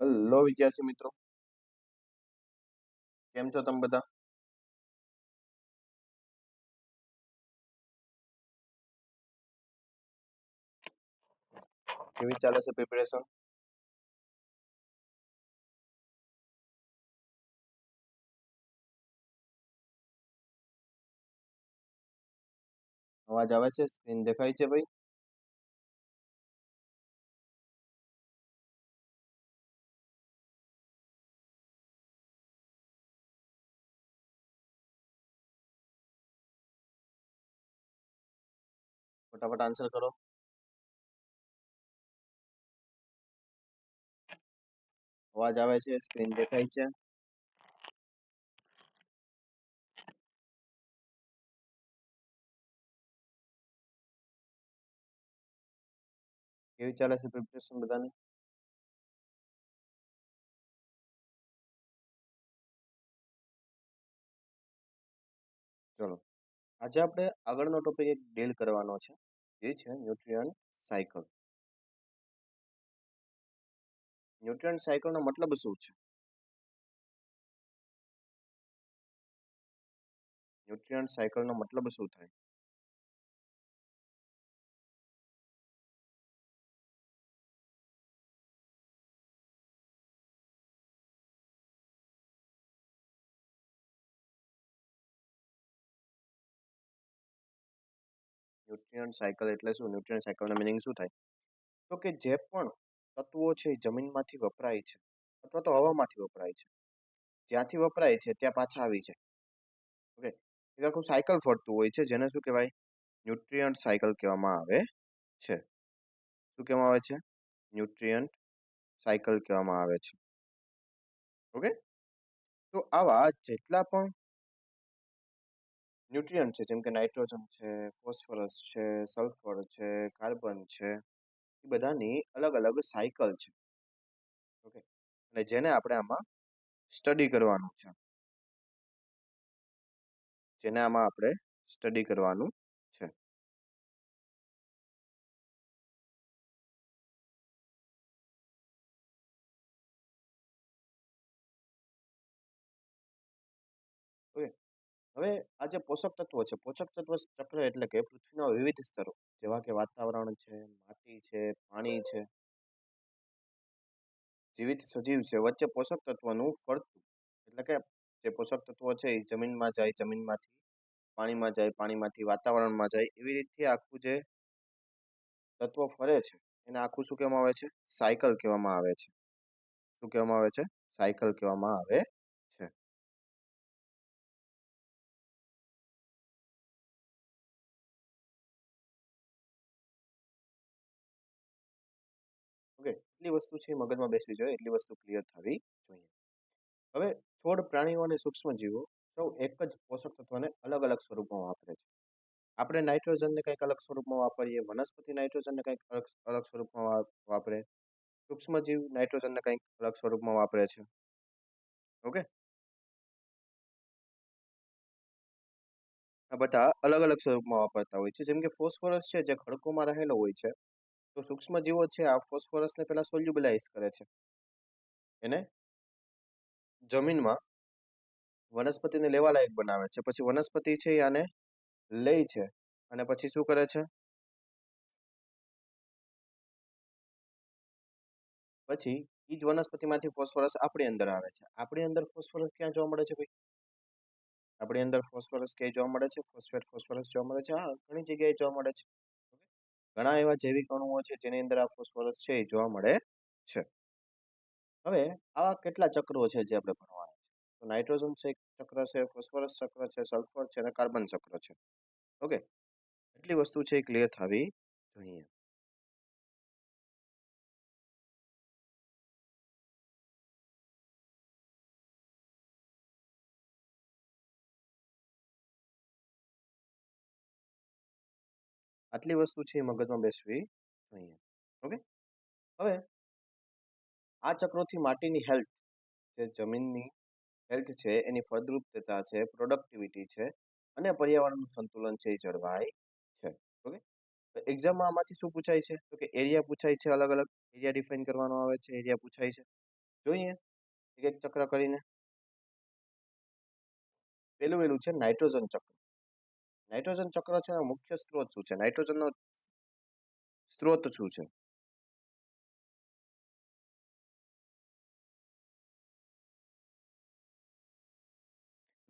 Hello વિદ્યાર્થી મિત્રો. કેમ છો તમે બધા? કેવી ચાલે છે પ્રિપેરેશન અવાજ આવે છે? સ્ક્રીન દેખાય છે ભાઈ? ફટાફટ આન્સર કરો અવાજ આવે છે સ્ક્રીન દેખાય છે કેવી ચાલે છે પ્રિપરેશન બધાની ચલો આજે આપણે આગળનો ટોપિક એક ડીલ કરવાનો છે. એ છે ન્યુટ્રિયન સાયકલ. ન્યુટ્રિયન સાયકલનો મતલબ શું છે? ન્યુટ્રિયન સાયકલનો મતલબ શું થાય? ન્યુટ્રિયન સાયકલ એટલે શું? ન્યુટ્રિયન સાયકલનો મિનિંગ શું થાય? તો કે જે પણ તત્વો છે એ જમીનમાંથી વપરાય છે અથવા તો હવામાંથી વપરાય છે. જ્યાંથી વપરાય છે ત્યાં પાછા આવી જાય. ઓકે? એક આખું સાયકલ ફરતું હોય છે જેને શું કહેવાય? ન્યુટ્રિયન્ટ સાયકલ કહેવામાં આવે છે. શું કહેવામાં આવે છે? ન્યુટ્રિયન્ટ સાયકલ કહેવામાં આવે છે. ઓકે? તો આવા જેટલા પણ ન્યુટ્રિયન્ટ છે, જેમ કે નાઇટ્રોજન છે, ફોસ્ફરસ છે, સલ્ફર છે, કાર્બન છે, એ બધાની અલગ અલગ સાયકલ છે. ઓકે? અને જેને આપણે આમાં સ્ટડી કરવાનું છે. જેને આમાં આપણે સ્ટડી કરવાનું હવે આ જે પોષક તત્વો છે, પોષક તત્વ ચક્ર એટલે કે પૃથ્વીના વિવિધ સ્તરો, જેવા કે વાતાવરણ છે, માટી છે, પાણી છે. જીવિત સજીવ છે, વચ્ચે પોષક તત્વનું ફરતું, એટલે કે જે પોષક તત્વો છે એ જમીનમાં જાય, જમીનમાંથી પાણીમાં જાય, પાણીમાંથી વાતાવરણમાં જાય, એવી રીતે આખું જે તત્વો ફરે છે, એને આખું શું કહેવામાં આવે છે? સાયકલ કહેવામાં આવે છે. શું કહેવામાં આવે છે? સાયકલ કહેવામાં આવે એટલી વસ્તુ છે મગજમાં બેસવી જોઈએ, એટલી વસ્તુ ક્લિયર થવી જોઈએ. હવે છોડ, પ્રાણીઓ અને સૂક્ષ્મજીવો સૌ એક જ પોષક તત્વને અલગ અલગ સ્વરૂપમાં વાપરે છે. આપણે નાઇટ્રોજનને કંઈક અલગ સ્વરૂપમાં વાપરીએ, વનસ્પતિ નાઇટ્રોજનને કંઈક અલગ અલગ સ્વરૂપમાં વાપરે, સૂક્ષ્મજીવ નાઇટ્રોજનને કંઈક અલગ સ્વરૂપમાં વાપરે છે. ઓકે? આ બધા અલગ અલગ સ્વરૂપમાં વાપરતા હોય છે. જેમ કે ફોસ્ફરસ છે, જે ખડકોમાં રહેલો હોય છે. તો સૂક્ષ્મજીવો છે, આ ફોસ્ફરસને પહેલાં સોલ્યુબલાઇઝ કરે છે. એને જમીનમાં વનસ્પતિને લેવા લાયક બનાવે છે. પછી વનસ્પતિ છે આને લે છે અને પછી શું કરે છે? પછી એ જ વનસ્પતિમાંથી ફોસ્ફરસ આપણી અંદર આવે છે. આપણી અંદર ફોસ્ફરસ ક્યાં જોવા મળે છે ભાઈ? આપણી અંદર ફોસ્ફરસ ક્યાંય જોવા મળે છે? ફોસ્ફેટ ફોસ્ફરસ જોવા મળે છે. હા, ઘણી જગ્યાએ જોવા મળે છે. ઘણા એવા જૈવિક અણુઓ છે, જેની અંદર આ ફોસ્ફરસ છે, એ જોવા મળે છે. હવે આવા કેટલા ચક્રો છે જે આપણે ભણવાના છે? તો નાઇટ્રોજન છે ચક્ર છે ફોસ્ફરસ ચક્ર છે સલ્ફર છે અને કાર્બન ચક્ર છે. ઓકે એટલી વસ્તુ છે એ ક્લિયર થવી જોઈએ. આટલી વસ્તુ છે એ મગજમાં બેસવી જોઈએ. ઓકે? હવે આ ચક્રોથી માટીની હેલ્થ, જે જમીનની હેલ્થ છે, એની ફળદ્રુપતા છે, પ્રોડક્ટિવિટી છે અને પર્યાવરણનું સંતુલન છે એ જળવાય છે. ઓકે? તો એક્ઝામમાં આમાંથી શું પૂછાય છે? તો કે એરિયા પૂછાય છે અલગ અલગ. એરિયા ડિફાઇન કરવાનો આવે છે એરિયા પૂછાય છે. જોઈએ. એક એક ચક્ર કરીને. પેલું વેલું છે નાઇટ્રોજન ચક્ર. નાઇટ્રોજન ચક્ર છે, એનો મુખ્ય સ્ત્રોત શું છે? નાઇટ્રોજનનો સ્ત્રોત શું છે?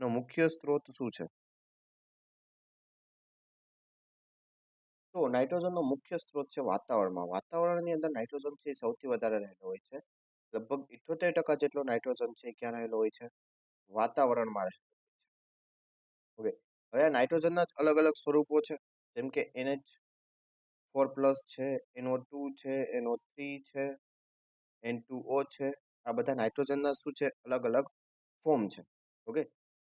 નો મુખ્ય સ્ત્રોત શું છે? તો નાઇટ્રોજનનો મુખ્ય સ્ત્રોત છે વાતાવરણમાં. વાતાવરણની અંદર નાઇટ્રોજન છે એ સૌથી વધારે રહેલો હોય છે. લગભગ ઇઠોતેર ટકા જેટલો નાઇટ્રોજન છે ક્યાં રહેલો હોય છે? વાતાવરણમાં રહેલો હોય છે. હવે આ નાઇટ્રોજનના જ અલગ અલગ સ્વરૂપો છે. જેમ કે એનએચ ફોર પ્લસ છે, એનઓ ટુ છે, એનઓ થ્રી છે, એન ટુ ઓ છે. આ બધા નાઇટ્રોજનના શું છે? અલગ અલગ ફોર્મ છે. ઓકે?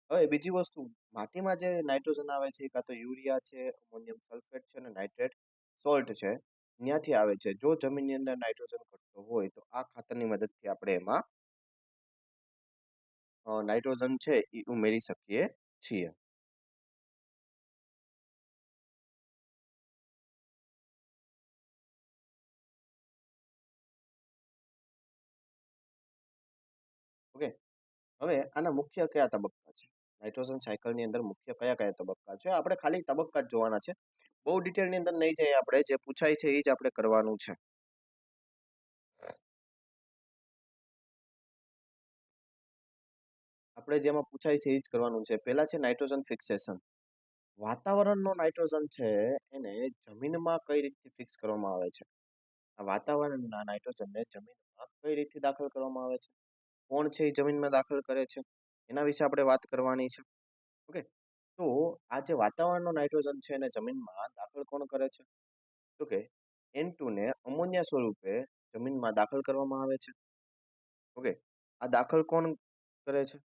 હવે બીજી વસ્તુ, માટીમાં જે નાઇટ્રોજન આવે છે, કાં તો યુરિયા છે, અમોનિયમ સલ્ફેટ છે અને નાઇટ્રેટ સોલ્ટ છે ત્યાંથી આવે છે. જો જમીનની અંદર નાઇટ્રોજન ઘટતો હોય, તો આ ખાતરની મદદથી આપણે એમાં નાઇટ્રોજન છે એ ઉમેરી શકીએ છીએ. હવે આના મુખ્ય કયા તબક્કા છે? નાઇટ્રોજન સાયકલની અંદર મુખ્ય કયા કયા તબક્કા છે? આપણે ખાલી તબક્કા જ જોવાના છે. બહુ ડિટેલની અંદર નહીં જઈએ આપણે, જે પૂછાય છે એ જ આપણે કરવાનું છે. આપણે જેમાં પૂછાય છે એ જ કરવાનું છે. પહેલા છે નાઇટ્રોજન ફિક્સેશન. વાતાવરણનો નાઇટ્રોજન છે, એને જમીનમાં કઈ રીતે ફિક્સ કરવામાં આવે છે? આ વાતાવરણના નાઇટ્રોજનને જમીનમાં કઈ રીતે દાખલ કરવામાં આવે છે? કોણ છે એ જમીનમાં દાખલ કરે છે? એના વિશે આપણે વાત કરવાની છે. ઓકે? તો આ જે વાતાવરણનો નાઇટ્રોજન છે એને જમીનમાં દાખલ કોણ કરે છે? તો કે એન ટુને અમોનિયા સ્વરૂપે જમીનમાં દાખલ કરવામાં આવે છે. ઓકે? આ દાખલ કોણ કરે છે?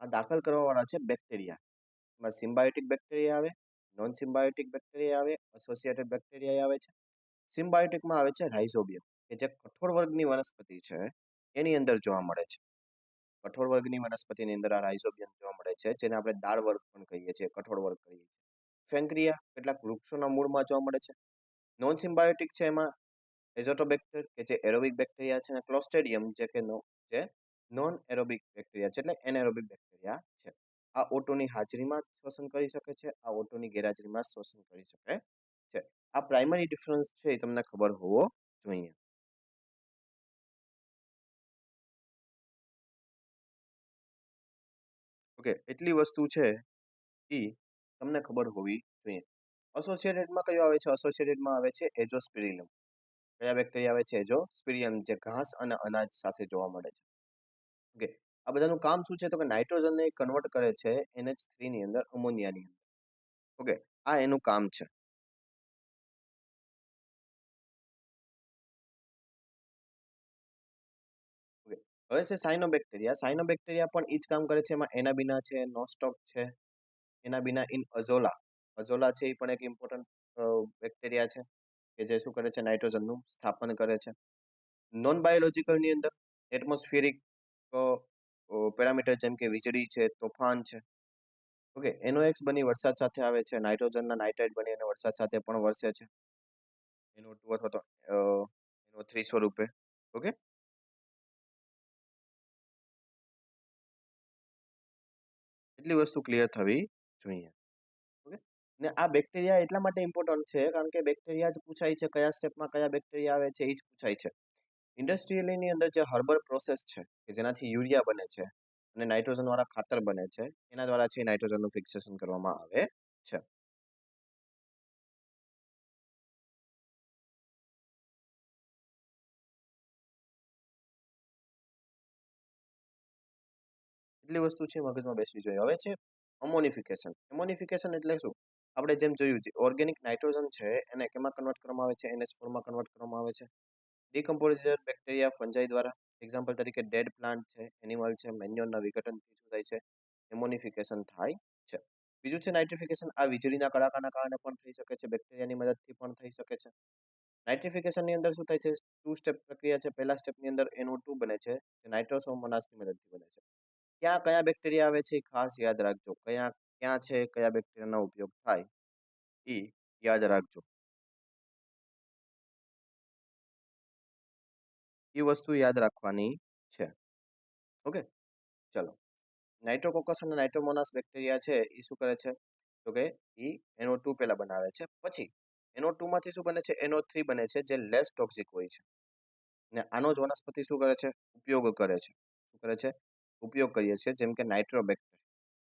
આ દાખલ કરવાવાળા છે બેક્ટેરિયા. એમાં સિમ્બાયોટિક બેક્ટેરિયા આવે. નોન સિમ્બાયોટિક બેક્ટેરિયા આવે એસોસિએટેડ બેક્ટેરિયા આવે છે. સિમ્બાયોટિકમાં આવે છે રાઇઝોબિયમ કે જે કઠોળ વર્ગની વનસ્પતિ છે, એની અંદર જોવા મળે છે. કઠોળ વર્ગની વનસ્પતિની અંદર આ રાઇઝોબિયમ જોવા મળે છે, જેને આપણે દાળ વર્ગ પણ કહીએ છીએ કઠોળ વર્ગ કહીએ છીએ. ફેન્ક્રિયા કેટલાક વૃક્ષોના મૂળમાં જોવા મળે છે. નોન સિમ્બાયોટિક છે એમાં એઝોટોબેક્ટર કે જે એરોબિક બેક્ટેરિયા છે, અને ક્લોસ્ટેડિયમ જે કે નો, જે નોન એરોબિક બેક્ટેરિયા છે, એટલે એનએરોબિક બેક્ટેરિયા છે. આ ઓટોની હાજરીમાં શ્વસન કરી શકે છે, આ ઓટોની ગેરહાજરીમાં શ્વસન કરી શકે છે. આ પ્રાઇમરી ડિફરન્સ છે એ તમને ખબર હોવો જોઈએ. ઓકે, એટલી વસ્તુ છે એ તમને ખબર હોવી જોઈએ. અસોસિએટેડમાં કયો આવે છે? અસોસિએટેડમાં આવે છે એજોસ્પિરિલમ કયા બેક્ટેરિયા આવે છે? એજોસ્પિરિયમ જે ઘાસ અને અનાજ સાથે જોવા મળે છે. ઓકે આ બધાનું કામ શું છે? તો કે નાઇટ્રોજનને કન્વર્ટ કરે છે એનએચ થ્રીની અંદર, અમોનિયાની અંદર. ઓકે, આ એનું કામ છે. હવે છે સાયનોબેક્ટેરિયા સાયનોબેક્ટેરિયા પણ એ જ કામ કરે છે? એમાં એનાબિના છે, નોસ્ટોક છે, એનાબિના ઇન અઝોલા. અઝોલા છે એ પણ એક ઇમ્પોર્ટન્ટ બેક્ટેરિયા છે કે જે શું કરે છે? નાઇટ્રોજનનું સ્થાપન કરે છે. નોન બાયોલોજિકલની અંદર એટમોસ્ફિયરિક પેરામીટર જેમ કે વીજળી છે, તોફાન છે. ઓકે, એનો એક્સ બની વરસાદ સાથે આવે છે, નાઇટ્રોજનના નાઇટ્રાઇટ બની અને વરસાદ સાથે પણ વરસે છે. એનો ટુ અથવા તો એનો થ્રી સ્વરૂપે. ઓકે? એટલી વસ્તુ ક્લિયર થવી જોઈએ. ઓકે? ને આ બેક્ટેરિયા એટલા માટે ઇમ્પોર્ટન્ટ છે, કારણ કે બેક્ટેરિયા જ પૂછાય છે, કયા સ્ટેપમાં કયા બેક્ટેરિયા આવે છે, એ જ પૂછાય છે. ઇન્ડસ્ટ્રીયલીની અંદર જે હર્બલ પ્રોસેસ છે, કે જેનાથી યુરિયા બને છે અને નાઇટ્રોજનવાળા ખાતર બને છે, એના દ્વારા છે નાઇટ્રોજનનું ફિક્સેશન કરવામાં આવે છે. એટલી વસ્તુ છે મગજમાં બેસવી જોઈએ. હવે છે અમોનિફિકેશન. એમોનિફિકેશન એટલે શું? આપણે જેમ જોયું છે ઓર્ગેનિક નાઇટ્રોજન છે એને કેમાં કન્વર્ટ કરવામાં આવે છે? એનએચ ફોરમાં કન્વર્ટ કરવામાં આવે છે? ડિકમ્પોઝર બેક્ટેરિયા ફંજાઈ દ્વારા. એક્ઝામ્પલ તરીકે ડેડ પ્લાન્ટ છે એનિમલ છે મેન્યોરના વિઘટનથી શું થાય છે? એમોનિફિકેશન થાય છે. બીજું છે નાઇટ્રિફિકેશન આ વીજળીના કડાકાના કારણે પણ થઈ શકે છે બેક્ટેરિયાની મદદથી પણ થઈ શકે છે. નાઇટ્રિફિકેશનની અંદર શું થાય છે? ટુ સ્ટેપ પ્રક્રિયા છે. પહેલા સ્ટેપની અંદર એનો ટુ બને છે, જે નાઇટ્રોસોમોનાસની મદદથી બને છે. ક્યાં કયા બેક્ટેરિયા આવે છે એ ખાસ યાદ રાખજો. કયા, ક્યાં છે, કયા બેક્ટેરિયાનો ઉપયોગ થાય એ યાદ રાખજો. એ વસ્તુ યાદ રાખવાની છે. ઓકે? ચલો. નાઇટ્રોકોકસ અને નાઇટ્રોમોનાસ બેક્ટેરિયા છે એ શું કરે છે? તો કે એ એનો ટુ પહેલાં બનાવે છે. પછી એનો ટુમાંથી શું બને છે? એનો થ્રી બને છે, જે લેસ ટોક્સિક હોય છે. ને આનો જ વનસ્પતિ શું કરે છે? ઉપયોગ કરે છે. શું કરે છે? ઉપયોગ કરીએ છીએ, જેમ કે nitrobacter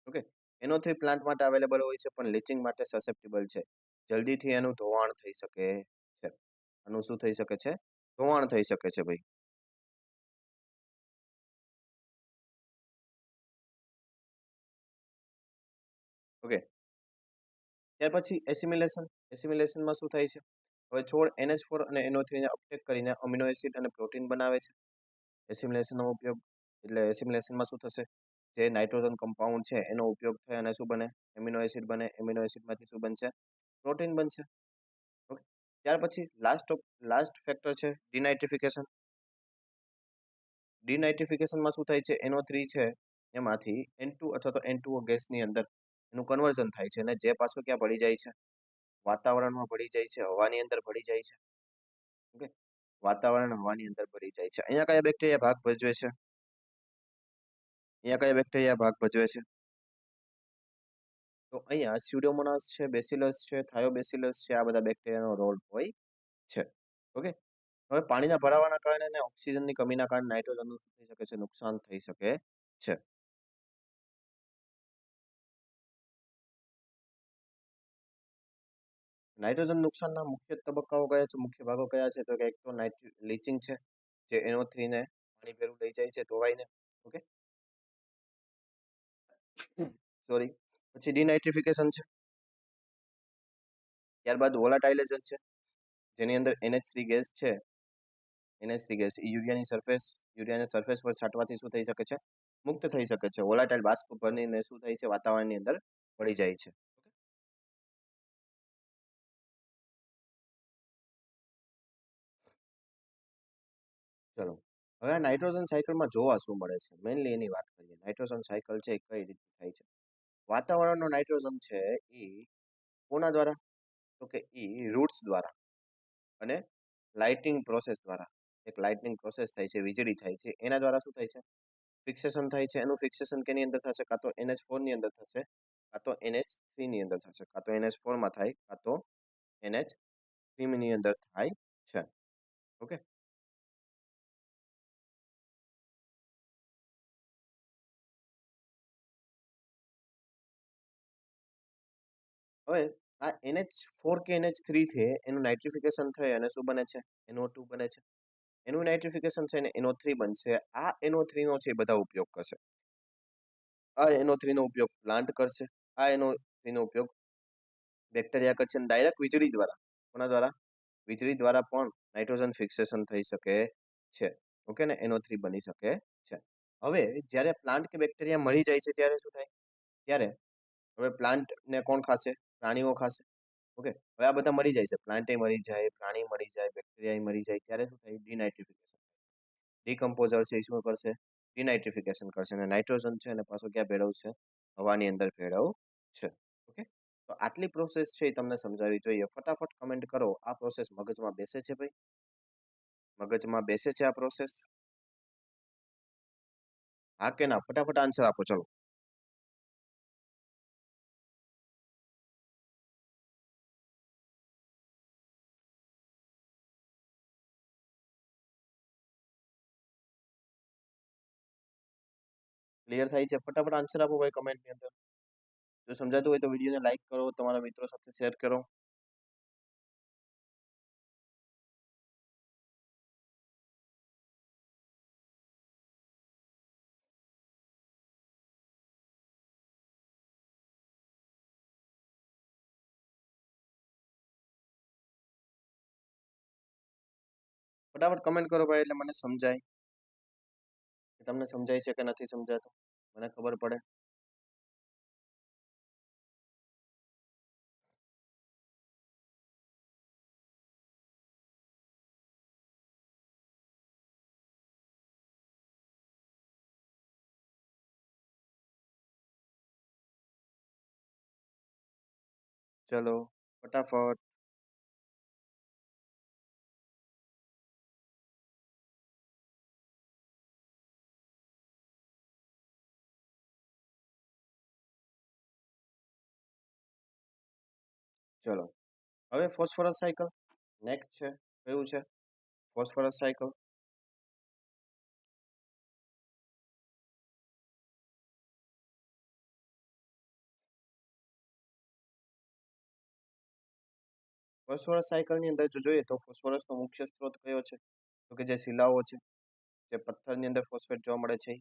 okay? NO three plant માટે અવેલેબલ હોય છે, પણ લીચિંગ માટે સસેપ્ટેબલ છે. જલ્દીથી એનું ધોવાણ થઈ શકે છે. આનું શું થઈ શકે છે? ધોવાણ થઈ શકે છે, ભાઈ. ઓકે. ત્યાર પછી એસિમિલેશન. એસિમિલેશનમાં શું થાય છે? હવે છોડ એનએચ ફોર અને એનો થ્રીને અપટેક કરીને અમિનો એસિડ અને પ્રોટીન બનાવે છે. એસિમિલેશનનો ઉપયોગ, એટલે એસિમિલેશનમાં શું થશે? જે નાઇટ્રોજન કમ્પાઉન્ડ છે, એનો ઉપયોગ થાય અને શું બને? એમિનો એસિડ બને. એમિનો એસિડમાંથી શું બનશે? પ્રોટીન બનશે. ઓકે. ત્યાર પછી લાસ્ટ લાસ્ટ ફેક્ટર છે ડિનાઇટ્રિફિકેશન ડિનાઇટ્રિફિકેશનમાં શું થાય છે? એનો થ્રી છે એમાંથી એન અથવા તો એન ગેસની અંદર. એનું કન્વર્ઝન થાય છે અને જે પાછું ક્યાં ભળી જાય છે? વાતાવરણમાં ભળી જાય છે, હવાની અંદર ભળી જાય છે. ઓકે? વાતાવરણ હવાની અંદર ભળી જાય છે. અહીંયા કયા બેક્ટેરિયા ભાગ ભજવે છે? અહીંયા કયા બેક્ટેરિયા ભાગ ભજવે છે? તો અહીંયા સ્યુડોમોનાસ છે બેસિલસ છે થાયોબેસિલસ છે, આ બધા બેક્ટેરિયાનો રોલ હોય છે. ઓકે? હવે પાણીના ભરાવાના કારણે અને ઓક્સિજનની કમીના કારણે નાઇટ્રોજનનું શું થઈ શકે છે? નુકસાન થઈ શકે છે. નાઇટ્રોજન નુકસાનના મુખ્ય તબક્કાઓ કયા છે? મુખ્ય ભાગો કયા છે? તો કે એક તો નાઇટ્રો, લીચિંગ છે, જે એનો થ્રીને પાણી ભેરું લઈ જાય છે, ધોવાઈને. ઓકે? સોરી. પછી ડિનાઇટ્રિફિકેશન છે. ત્યારબાદ વોલાટાઇલેશન છે, જેની અંદર એનએચ થ્રી ગેસ છે. એનએચ થ્રી ગેસ યુરિયાની સરફેસ યુરિયાની સરફેસ પર છાંટવાથી શું થઈ શકે છે? મુક્ત થઈ શકે છે. વોલાટાઇલ બાષ્પ બનીને શું થાય છે? વાતાવરણની અંદર પડી જાય છે. ચલો. હવે આ નાઇટ્રોજન સાયકલમાં જોવા શું મળે છે? મેઇનલી એની વાત કરીએ. નાઇટ્રોજન સાયકલ છે એ કઈ રીતે થાય છે? વાતાવરણનો નાઇટ્રોજન છે એ કોના દ્વારા? તો કે એ રૂટ્સ દ્વારા અને લાઇટિંગ પ્રોસેસ દ્વારા. એક લાઇટનિંગ પ્રોસેસ થાય છે, વીજળી થાય છે. એના દ્વારા શું થાય છે? ફિક્સેશન થાય છે. એનું ફિક્સેશન કેની અંદર થશે? કાં તો એનએચ ફોરની અંદર થશે, કાં તો એનએચ થ્રીની અંદર થશે, કાં તો એનએચ ફોરમાં થાય, કાં તો એનએચ થ્રીની અંદર થાય છે. ઓકે? હવે આ એનએચ ફોર કે એનએચ થ્રી છે, એનું નાઇટ્રિફિકેશન થઈ અને શું બને છે? એનો ટુ બને છે. એનું નાઇટ્રિફિકેશન છે ને એનો થ્રી બનશે. આ એનો થ્રીનો છે એ બધા ઉપયોગ કરશે. આ એનો થ્રીનો ઉપયોગ પ્લાન્ટ કરશે. આ એનો થ્રીનો ઉપયોગ બેક્ટેરિયા કરશે અને ડાયરેક્ટ વીજળી દ્વારા, કોના દ્વારા? વીજળી દ્વારા પણ નાઇટ્રોજન ફિક્સેશન થઈ શકે છે. ઓકે, ને એનો થ્રી બની શકે છે. હવે જ્યારે પ્લાન્ટ કે બેક્ટેરિયા મળી જાય છે, ત્યારે શું થાય? ત્યારે હવે પ્લાન્ટને કોણ ખાશે? પ્રાણીઓ ખાશે. ઓકે? હવે આ બધા મરી જાય છે. પ્લાન્ટે મરી જાય, પ્રાણી મરી જાય બેક્ટેરિયા મરી જાય, ત્યારે શું થાય? ડિનાઇટ્રિફિકેશન. ડિકમ્પોઝર છે શું કરશે? ડિનાઇટ્રિફિકેશન કરશે અને નાઇટ્રોજન છે અને પાછો ક્યાં ભેળવશે હવાની અંદર ભેળવ છે. ઓકે? તો આટલી પ્રોસેસ છે એ તમને સમજાવવી જોઈએ. ફટાફટ કમેન્ટ કરો, આ પ્રોસેસ મગજમાં બેસે છે ભાઈ? મગજમાં બેસે છે આ પ્રોસેસ? હા કે ના? ફટાફટ આન્સર આપો, ચલો. ક્લિયર થાય છે. ફટાફટ આન્સર આપો ભાઈ કમેન્ટની અંદર. જો સમજાતું હોય તો વિડીયોને લાઈક કરો, તમારા મિત્રો સાથે શેર કરો. ફટાફટ કમેન્ટ કરો ભાઈ એટલે મને સમજાય. તમને સમજાય છે કે નથી સમજાતું? મને ખબર પડે. ચલો ફટાફટ. ચલો. હવે ફોસ્ફરસ સાયકલ. નેક્સ્ટ છે. કયું છે? Phosphorus cycle. ફોસ્ફરસ સાયકલની અંદર જો જોઈએ તો ફોસ્ફરસનો મુખ્ય સ્ત્રોત કયો છે? તો કે જે શિલાઓ છે, જે પથ્થરની અંદર ફોસ્ફેટ જોવા મળે છે.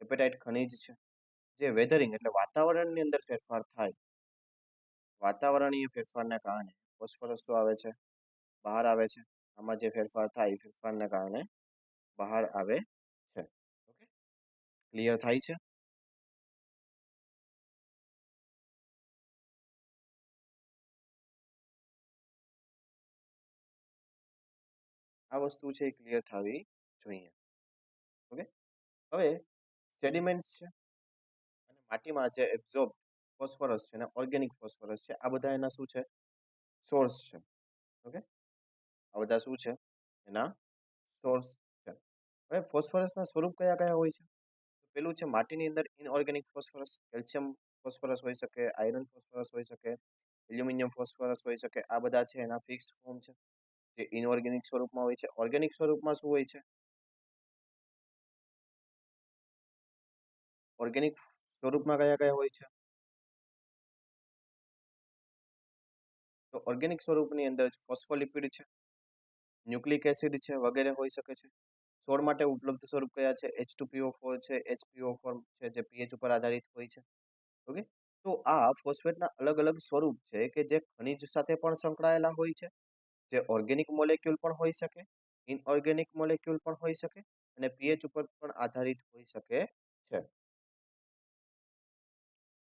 એપેટાઇટ ખનિજ છે. જે વેધરિંગ એટલે વાતાવરણની અંદર ફેરફાર થાય. વાતાવરણીય ફેરફારને કારણે ફોસ્ફરસ શું આવે છે, બહાર આવે છે. આમાં જે ફેરફાર થાય એ ફેરફારને કારણે બહાર આવે છે. ઓકે? ક્લિયર થાય છે? આ વસ્તુ છે એ ક્લિયર થવી જોઈએ. ઓકે? હવે સેડિમેન્ટ્સ છે. અને માટીમાં જે એબ્ઝોર્બ ફોસ્ફરસ છે અને ઓર્ગેનિક ફોસ્ફરસ છે, આ બધા એના શું છે? સોર્સ છે. ઓકે? આ બધા શું છે? એના સોર્સ છે. હવે ફોસ્ફરસના સ્વરૂપ કયા કયા હોય છે? પેલું છે માટીની અંદર ઇનઓર્ગેનિક ફોસ્ફરસ, કેલ્શિયમ ફોસ્ફરસ હોઈ શકે, આયરન ફોસ્ફરસ હોઈ શકે, એલ્યુમિનિયમ ફોસ્ફરસ હોઈ શકે, આ બધા છે એના ફિક્સ્ડ ફોર્મ છે. જે ઇનઓર્ગેનિક સ્વરૂપમાં હોય છે. ઓર્ગેનિક સ્વરૂપમાં શું હોય છે? ઓર્ગેનિક સ્વરૂપમાં કયા કયા હોય છે? ઓર્ગેનિક સ્વરૂપની અંદર ફોસ્ફોલિપિડ છે, ન્યુક્લિક એસિડ છે વગેરે હોઈ શકે છે. છોડ માટે ઉપલબ્ધ સ્વરૂપ કયા છે? એચ ટુ પીઓ ફોર છે એચ પીઓ ફોર છે જે પીએચ ઉપર આધારિત હોય છે. ઓકે? તો આ ફોસ્ફેટના અલગ અલગ સ્વરૂપ છે કે જે ખનિજ સાથે પણ સંકળાયેલા હોય છે, જે ઓર્ગેનિક મોલેક્યુલ પણ હોઈ શકે ઇનઓર્ગેનિક મોલેક્યુલ પણ હોઈ શકે અને પીએચ ઉપર પણ આધારિત હોઈ શકે છે.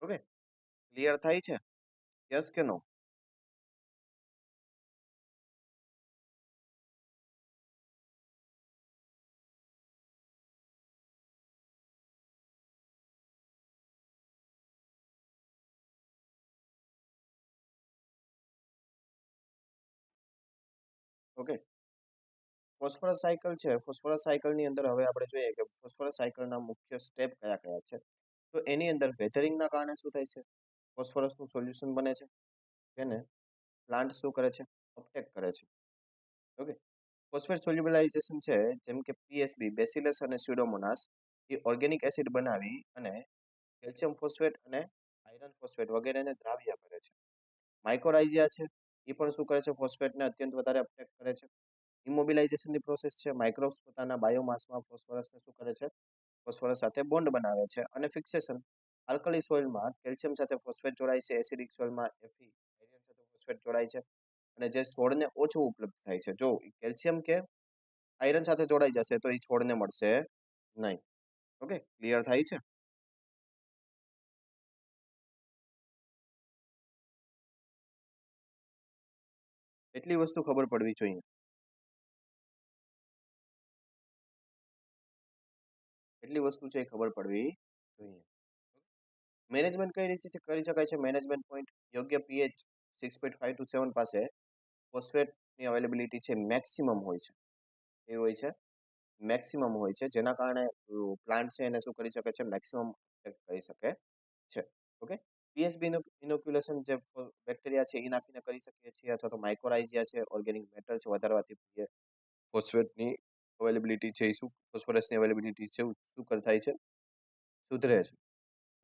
ઓકે? ક્લિયર થાય છે? યસ કે નો ઓકે. ફોસ્ફરસ સાયકલ છે. ફોસ્ફરસ સાયકલની અંદર હવે આપણે જોઈએ કે ફોસ્ફરસ સાયકલના મુખ્ય સ્ટેપ કયા કયા છે? તો એની અંદર વેધરિંગના કારણે શું થાય છે? ફોસ્ફરસનું સોલ્યુશન બને છે. જેને પ્લાન્ટ શું કરે છે? અપટેક કરે છે. ઓકે. ફોસ્ફેટ સોલ્યુબલાઇઝેશન છે, જેમ કે પીએસબી બેસિલસ અને સ્યુડોમોનાસ, એ ઓર્ગેનિક એસિડ બનાવી અને કેલ્શિયમ ફોસ્ફેટ અને આયરન ફોસ્ફેટ વગેરેને દ્રાવ્ય કરે છે. માઇક્રોરાઇઝિયા છે. એ પણ શું કરે છે? ફોસ્ફેટને અત્યંત વધારે અપટેક કરે છે. ઇમોબિલાઇઝેશનની પ્રોસેસ છે. માઇક્રોબ્સ પોતાના બાયોમાસમાં ફોસ્ફરસને શું કરે છે? ફોસ્ફરસ સાથે બોન્ડ બનાવે છે અને ફિક્સેશન. આલ્કલી સોઇલમાં કેલ્શિયમ સાથે ફોસ્ફેટ જોડાય છે. એસિડિક સોઇલમાં એફી આયરન સાથે ફોસ્ફેટ જોડાય છે અને જે છોડને ઓછું ઉપલબ્ધ થાય છે. જો કેલ્શિયમ કે આયરન સાથે જોડાઈ જશે તો એ છોડને મળશે નહીં. ઓકે? ક્લિયર થાય છે? એટલી વસ્તુ ખબર પડવી જોઈએ? એટલી વસ્તુ છે એ ખબર પડવી જોઈએ? મેનેજમેન્ટ કઈ રીતે કરી શકાય છે મેનેજમેન્ટ પોઈન્ટ? યોગ્ય pH six point five to seven પાસે ફોસ્ફેટની અવેલેબિલિટી છે મેક્સિમમ હોય છે. એ હોય છે? મેક્સિમમ હોય છે. જેના કારણે પ્લાન્ટ છે એને શું કરી શકે છે? મેક્સિમમ કરી શકે છે. ઓકે? પીએસબી ઇનોક્યુલેશન જે બેક્ટેરિયા છે એ નાખીને કરી શકીએ છીએ અથવા તો માઇક્રોરાઇઝિયા છે ઓર્ગેનિક મેટર છે, વધારવાથી ફોસ્ફેટની અવેલેબિલિટી છે એ શું ફોસ્ફરસની અવેલેબિલિટી છે શું થાય છે? સુધરે છે.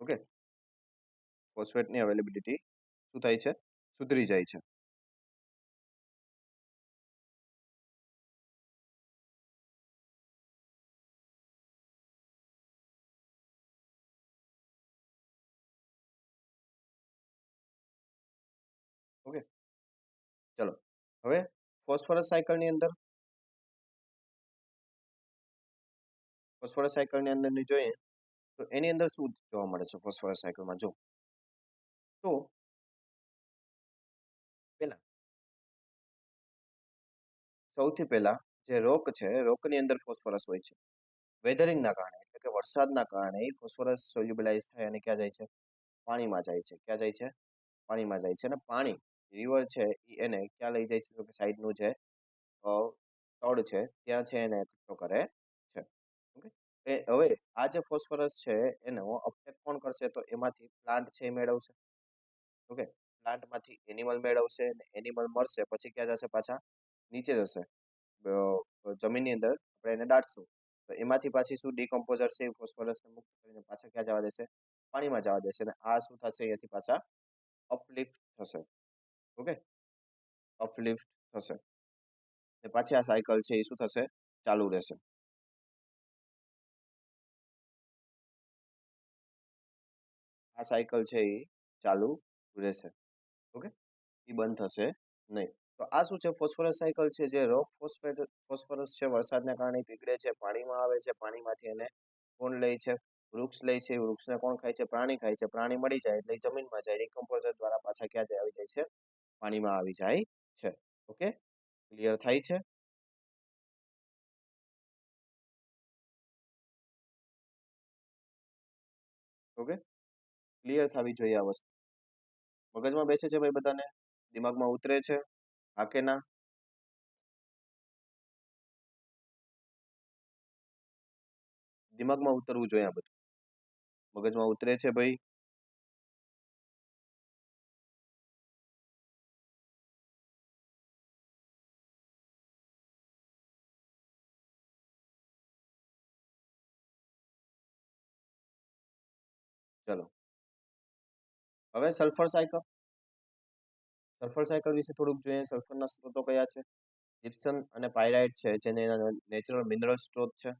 ઓકે? ફોસ્ફેટની અવેલેબિલિટી શું થાય છે? સુધરી જાય છે. હવે ફોસ્ફરસ સાયકલની અંદર ફોસ્ફરસ સાયકલની અંદરની જોઈએ તો એની અંદર શું જોવા મળે છે ફોસ્ફરસ સાયકલમાં? જો, તો પહેલા સૌથી પહેલા જે રોક છે, રોકની અંદર ફોસ્ફરસ હોય છે. વેધરિંગના કારણે, એટલે કે વરસાદના કારણે ફોસ્ફરસ સોલ્યુબલાઇઝ થાય અને ક્યાં જાય છે? પાણીમાં જાય છે. ક્યાં જાય છે? પાણીમાં જાય છે અને પાણી રિવર છે, એ એને ક્યાં લઈ જાય છે? તો કે સાઈડનું જે તળ છે, ત્યાં છે એને એકઠો કરે છે. ઓકે? એ હવે આ જે ફોસ્ફરસ છે, એનો અપટેક કોણ કરશે? તો એમાંથી પ્લાન્ટ છે એ મેળવશે. ઓકે? પ્લાન્ટમાંથી એનિમલ મેળવશે અને એનિમલ મળશે પછી ક્યાં જશે પાછા? નીચે જશે. જમીનની અંદર આપણે એને દાટશું. તો એમાંથી પાછી શું ડીકમ્પોઝર છે એ ફોસ્ફરસને મુક્ત કરીને પાછા ક્યાં જવા દેશે? પાણીમાં જવા દેશે અને આ શું થશે? અહીંયાથી પાછા અપલિફ્ટ થશે. ઓકે? અપલિફ્ટ થશે. ને પાછી આ સાયકલ છે, એ શું થશે? ચાલુ રહેશે. આ સાયકલ છે, એ ચાલુ રહેશે. ઓકે? એ બંધ થશે નહીં. તો આ શું છે? ફોસ્ફરસ સાયકલ છે, જે રોક ફોસ્ફેટ ફોસ્ફરસ છે, વરસાદના કારણે પીગળે છે, પાણીમાં આવે છે, પાણીમાંથી એને કોણ લે છે? વૃક્ષ લે છે વૃક્ષને કોણ ખાય છે? પ્રાણી ખાય છે. પ્રાણી મળી જાય એટલે જમીનમાં જાય. રિકમ્પોઝર દ્વારા પાછા ક્યાં આવી જાય છે? પાણીમાં આવી જાય છે. ઓકે? ક્લિયર થાય છે? ઓકે? ક્લિયર થવી જોઈએ આ વસ્તુ. મગજમાં બેસે છે ભાઈ બધાને? દિમાગમાં ઉતરે છે? હા કે ના? દિમાગમાં ઉતરવું જોઈએ આ બધું. મગજમાં ઉતરે છે ભાઈ? ચલો. હવે સલ્ફર સાયકલ સલ્ફર સાયકલ વિશે થોડુંક જોઈએ. સલ્ફરના સ્ત્રોતો કયા છે? જીપ્સન અને પાયરાઇટ છે. જેને નેચરલ મિનરલ સ્ત્રોત છે.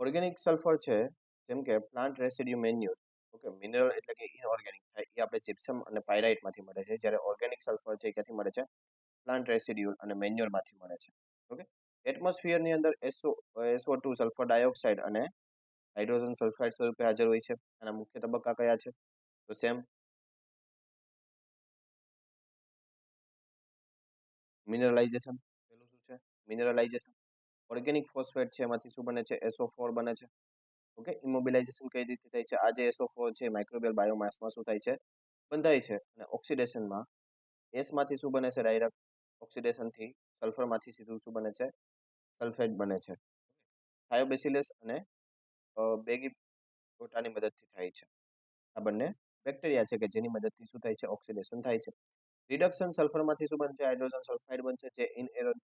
ઓર્ગેનિક સલ્ફર છે. જેમ કે plant residue manure okay mineral એટલે કે ઇનઓર્ગેનિક એ આપણે જીપ્સમ અને પાયરાઇટમાંથી મળે છે. જ્યારે ઓર્ગેનિક સલ્ફર છે ક્યાંથી મળે છે? પ્લાન્ટ રેસિડ્યુલ અને મેન્યુરમાંથી મળે છે. ઓકે? એટમોસ્ફિયરની અંદર SO SO two sulphur dioxide અને હાઇડ્રોજન સલ્ફાઇડ સ્વરૂપે હાજર હોય છે. આના મુખ્ય તબક્કા કયા છે? તો સેમ મિનરલાઇઝેશન પેલું શું છે? મિનરલાઇઝેશન ઓર્ગેનિક ફોસ્ફેટ છે, એમાંથી શું બને છે? એસો ફોર બને છે. ઓકે? ઇમોબિલાઇઝેશન કઈ રીતે થાય છે? આ જે એસો ફોર છે માઇક્રોબિયલ બાયોમાસમાં શું થાય છે? બંધાય છે. અને ઓક્સિડેશનમાં એસમાંથી શું બને છે? ડાયરેક્ટ ઓક્સિડેશનથી સલ્ફરમાંથી સીધું શું બને છે? સલ્ફેટ બને છે. થાયોબેસિલસ અને બેગી ગોટાની મદદથી થાય છે. આ બંને બેક્ટેરિયા છે કે જેની મદદથી શું થાય છે? ઓક્સિડેશન થાય છે. રિડક્શન સલ્ફરમાંથી શું બનશે? હાઇડ્રોજન સલ્ફાઇડ બનશે, જે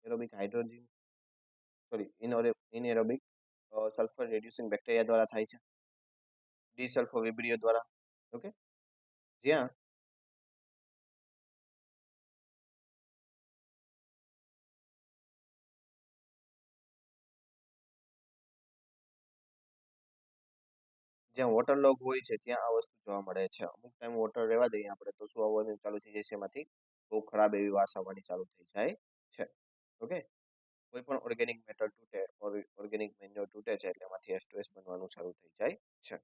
anaerobic hydrogen sorry anaerobic sulphur reducing bacteria દ્વારા થાય છે. ડીસલ્ફો વિબ્રિયો દ્વારા ઓકે જ્યાં જ્યાં વોટર લોગ હોય છે, ત્યાં આ વસ્તુ જોવા મળે છે. અમુક ટાઈમ વોટર રહેવા દઈએ આપણે, તો શું આવવાનું ચાલુ થઈ છે એમાંથી? બહુ ખરાબ એવી વાસ આવવાની ચાલુ થઈ જાય છે ઓકે કોઈ પણ ઓર્ગેનિક મેટર તૂટે ઓર્ગેનિક મેન્યોર તૂટે છે, એટલે એમાંથી એસ્ટ્રેસ બનવાનું શરૂ થઈ જાય છે.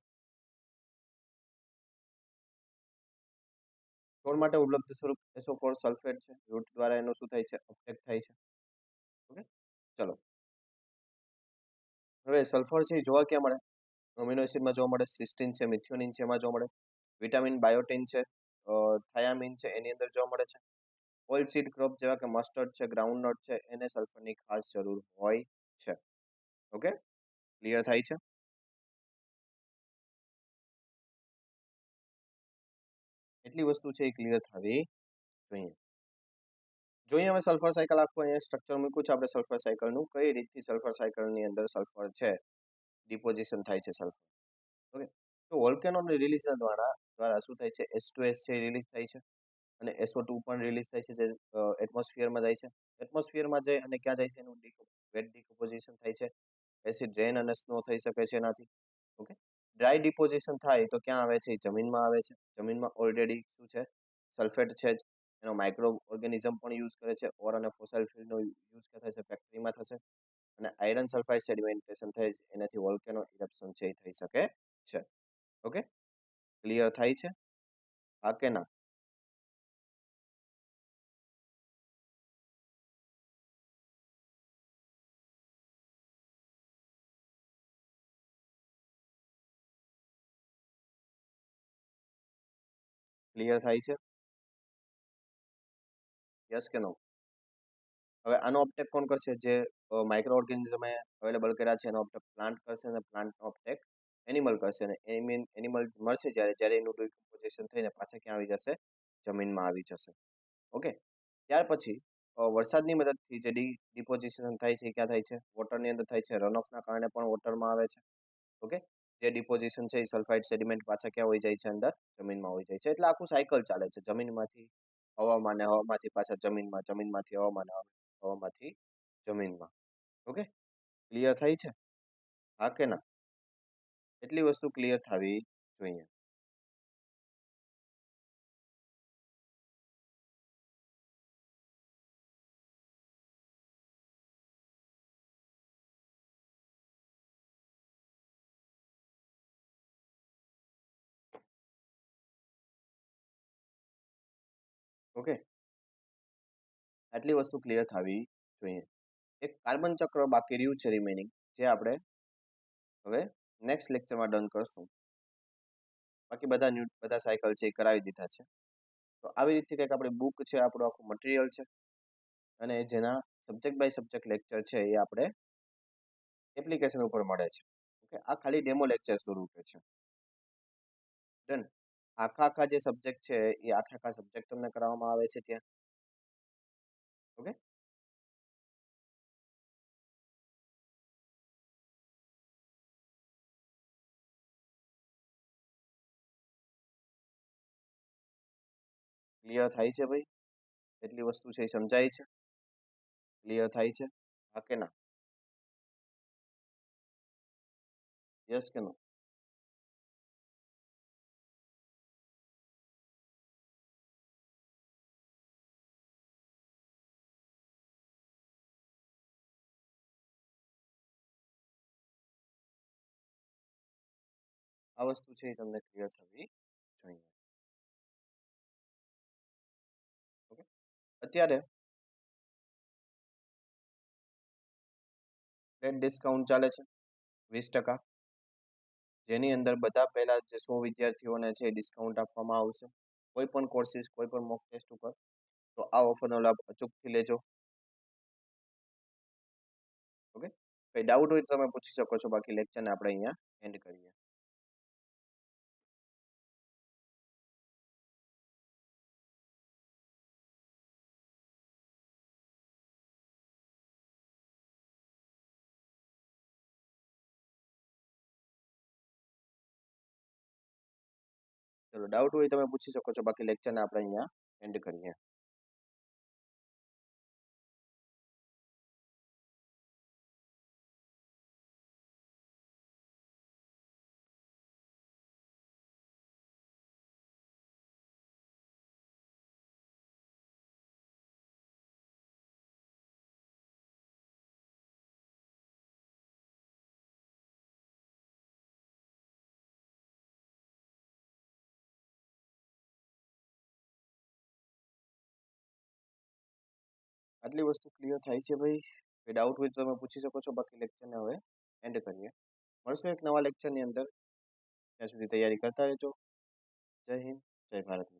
છોડ માટે ઉપલબ્ધ સ્વરૂપ એસો ફોર સલ્ફેટ છે. રૂટ દ્વારા એનું શું થાય છે? અપટેક થાય છે. ઓકે ચલો. હવે સલ્ફર છે જોવા ક્યાં મળે? અમિનો એસિડમાં જોવા મળે સિસ્ટીન છે મિથિયોનિન છે, એમાં જોવા મળે. વિટામિન બાયોટિન છે થાયામિન છે, એની અંદર જોવા મળે છે. ઓઇલ સીડ ક્રોપ જેવા કે મસ્ટર્ડ છે ગ્રાઉન્ડનટ છે, એને સલ્ફરની ખાસ જરૂર હોય છે. ઓકે? ક્લિયર થાય છે? એટલી વસ્તુ છે એ ક્લિયર થવી જોઈએ. જોઈએ અમે સલ્ફર સાયકલ આખું અહીંયા સ્ટ્રક્ચર મૂક્યું છે. આપણે સલ્ફર સાયકલનું કઈ રીતથી સલ્ફર સાયકલની અંદર સલ્ફર છે? ડિપોઝિશન થાય છે સલ્ફર ઓકે? તો વોલ્કેનોની રિલીઝ દ્વારા દ્વારા શું થાય છે? એસ ટુ એસ છે રિલીઝ થાય છે. અને એસઓ ટુ પણ રિલીઝ થાય છે, જે એટમોસ્ફિયરમાં જાય છે. એટમોસ્ફિયરમાં જાય અને ક્યાં જાય છે એનું વેટ ડિકમ્પોઝિશન થાય છે. એસિડ રેન અને સ્નો થઈ શકે છે એનાથી. ઓકે ડ્રાય ડિપોઝિશન થાય તો ક્યાં આવે છે? એ જમીનમાં આવે છે. જમીનમાં ઓલરેડી શું છે? સલ્ફેટ છે જ. એનો માઇક્રો ઓર્ગેનિઝમ પણ યુઝ કરે છે. ઓર અને ફોસાઇલ ફ્યુલનો યુઝ કે થાય છે? ફેક્ટરીમાં થશે. અને આયરન સલ્ફાઇડ સેડિમેન્ટેશન થાય એનાથી વોલ્કેનો ઇરપ્શન છે થઈ શકે છે. ઓકે ક્લિયર થાય છે? હા કે ના? ક્લિયર થાય છે? યસ કે નો હવે આનો ઓપટેક કોણ કરશે? જે માઇક્રો ઓર્ગેનિઝમે અવેલેબલ કર્યા છે, એનો ઓપટેક પ્લાન્ટ કરશે અને પ્લાન્ટનો ઓપટેક એનિમલ કરશે અને એમીન એનિમલ મળશે જ્યારે જ્યારે એનું ડિકમ્પોઝિશન થઈને પાછા ક્યાં આવી જશે? જમીનમાં આવી જશે. ઓકે ત્યાર પછી વરસાદની મદદથી જે ડી ડિપોઝિશન થાય છે ક્યાં થાય છે? વોટરની અંદર થાય છે. રન ઓફના કારણે પણ વોટરમાં આવે છે. ઓકે જે ડિપોઝિશન છે એ સલ્ફાઇડ સેડિમેન્ટ પાછા ક્યાં હોઈ જાય છે? અંદર? જમીનમાં હોઈ જાય છે. એટલે આખું સાયકલ ચાલે છે. જમીનમાંથી હવામાં હવામાંથી પાછા જમીનમાં, જમીનમાંથી હવામાન, હવામાંથી જમીનમાં. ઓકે ક્લિયર થાય છે? હા કે ના? એટલી વસ્તુ ક્લિયર થવી જોઈએ? ઓકે. આટલી વસ્તુ ક્લિયર થવી જોઈએ. એક કાર્બન ચક્ર બાકી રહ્યું છે રિમેનિંગ જે આપણે હવે નેક્સ્ટ લેક્ચરમાં ડન કરશું. બાકી બધા ન્યૂ બધા સાયકલ છે એ કરાવી દીધા છે. તો આવી રીતે કંઈક આપણી બુક છે, આપણું આખું મટીરિયલ છે. અને જેના સબ્જેક્ટ બાય સબ્જેક્ટ લેક્ચર છે એ આપણે એપ્લિકેશન ઉપર મળે છે. ઓકે, આ ખાલી ડેમો લેક્ચર સ્વરૂપે છે. ડન આખા આખા જે સબ્જેક્ટ છે, એ આખા આખા સબ્જેક્ટ તમને કરાવવામાં આવે છે ત્યાં. ઓકે? ક્લિયર થાય છે ભાઈ? એટલી વસ્તુ છે એ સમજાય છે? ક્લિયર થાય છે? હા કે ના? યસ કે નો આ વસ્તુ છે એ તમને ક્લિયર થવી જોઈએ. ઓકે? અત્યારે ફ્લેટ ડિસ્કાઉન્ટ ચાલે છે, વીસ ટકા. જેની અંદર બધા પહેલા જે સો વિદ્યાર્થીઓને છે ડિસ્કાઉન્ટ આપવામાં આવશે. કોઈ પણ કોર્સિસ કોઈ પણ મોક ટેસ્ટ ઉપર. તો આ ઓફરનો લાભ અચૂકથી લેજો. ઓકે? કંઈ ડાઉટ હોય તો તમે પૂછી શકો છો. બાકી લેક્ચરને આપણે અહીંયા એન્ડ કરીએ. ચલો ડાઉટ હોય તમે પૂછી શકો છો. બાકી લેક્ચરને આપણે અહીંયા એન્ડ કરીએ. આટલી વસ્તુ ક્લિયર થાય છે ભાઈ, કોઈ ડાઉટ હોય તો તમે પૂછી શકો છો. બાકી લેક્ચરને હવે એન્ડ કરીએ. મળશું એક નવા લેક્ચરની અંદર. ત્યાં સુધી તૈયારી કરતા રહેજો. જય હિન્દ, જય ભારત